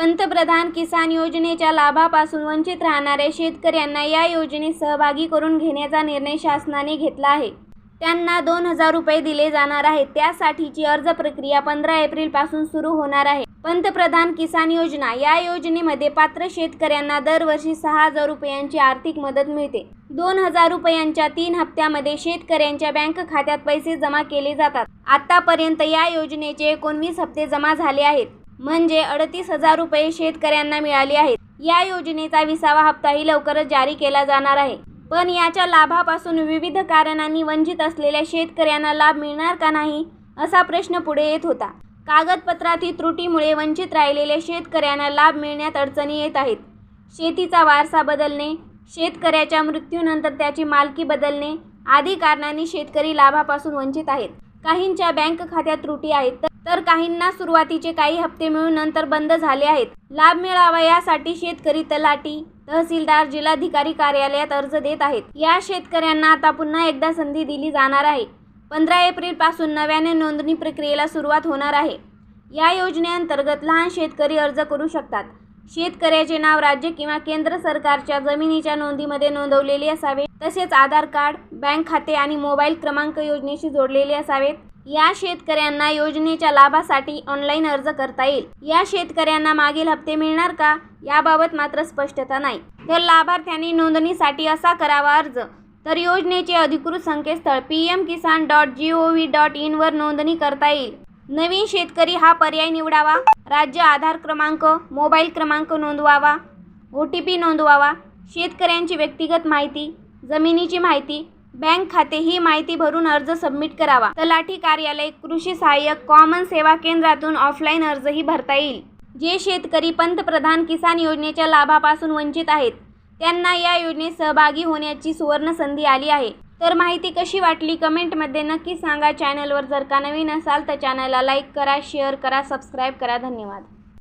पंतप्रधान किसान योजनेच्या लाभापासून वंचित राहणाऱ्या शेतकऱ्यांना या योजनेत सहभागी करून घेण्याचा निर्णय शासनाने घेतला आहे. त्यांना दोन हजार रुपये दिले जाणार आहेत. त्यासाठीची अर्ज प्रक्रिया पंधरा एप्रिलपासून सुरू होणार आहे. पंतप्रधान किसान योजना या योजनेमध्ये पात्र शेतकऱ्यांना दरवर्षी सहा हजार रुपयांची आर्थिक मदत मिळते. दोन हजार रुपयांच्या तीन हप्त्यामध्ये शेतकऱ्यांच्या बँक खात्यात पैसे जमा केले जातात. आतापर्यंत या योजनेचे एकोणवीस हप्ते जमा झाले आहेत. म्हणजे अडतीस हजार रुपये शेतकऱ्यांना मिळाले आहेत. या योजनेचा विसावा हप्ताही लवकरच जारी केला जाणार आहे. पण याच्या लाभापासून विविध कारणांनी वंचित असलेल्या शेतकऱ्यांना लाभ मिळणार का नाही असा प्रश्न पुढे येत होता. कागदपत्रातील त्रुटीमुळे वंचित राहिलेल्या शेतकऱ्यांना लाभ मिळण्यात अडचणी येत आहेत. शेतीचा वारसा बदलणे शेतकऱ्याच्या मृत्यूनंतर त्याची मालकी बदलणे आदी कारणांनी शेतकरी लाभापासून वंचित आहेत. काहींच्या बँक खात्यात त्रुटी आहेत तर- काहींना सुरुवातीचे काही हप्ते मिळून नंतर बंद झाले आहेत. लाभ मिळावा यासाठी शेतकरी तलाठी तहसीलदार जिल्हाधिकारी कार्यालयात अर्ज देत आहेत. या शेतकऱ्यांना आता पुन्हा एकदा संधी दिली जाणार आहे. पंधरा एप्रिलपासून नव्याने नोंदणी प्रक्रियेला सुरुवात होणार आहे. या योजनेअंतर्गत लहान शेतकरी अर्ज करू शकतात. शेतकऱ्याचे नाव राज्य किंवा केंद्र सरकारच्या जमिनीच्या नोंदीमध्ये नोंदवलेले असावे. तसेच आधार कार्ड बँक खाते आणि मोबाईल क्रमांक योजनेशी जोडलेले असावेत. या शेतकऱ्यांना योजनेच्या लाभासाठी ऑनलाईन अर्ज करता येईल. या शेतकऱ्यांना मागील हप्ते मिळणार का? याबाबत मात्र स्पष्टता नाही. तर लाभार्थ्यांनी नोंदणीसाठी असा करावा अर्ज. तर योजनेचे अधिकृत संकेतस्थळ P M Kisan dot G O V dot इनवर नोंदणी करता येईल. नवीन शेतकरी हा पर्याय निवडावा. राज्य आधार क्रमांक मोबाईल क्रमांक नोंदवावा. ओ टी पी नोंदवावा. शेतकऱ्यांची व्यक्तिगत माहिती जमिनीची माहिती बँक खाते ही माहिती भरून अर्ज सबमिट करावा. तलाठी कार्यालय कृषी सहाय्यक कॉमन सेवा केंद्रातून ऑफलाईन अर्जही भरता येईल. जे शेतकरी पंतप्रधान किसान योजनेच्या लाभापासून वंचित आहेत त्यांना या योजनेत सहभागी होण्याची सुवर्ण संधी आली आहे. तर माहिती कशी वाटली कमेंटमध्ये नक्की सांगा. चॅनलवर जर का नवीन असाल तर चॅनलला लाईक करा शेअर करा सबस्क्राईब करा. धन्यवाद.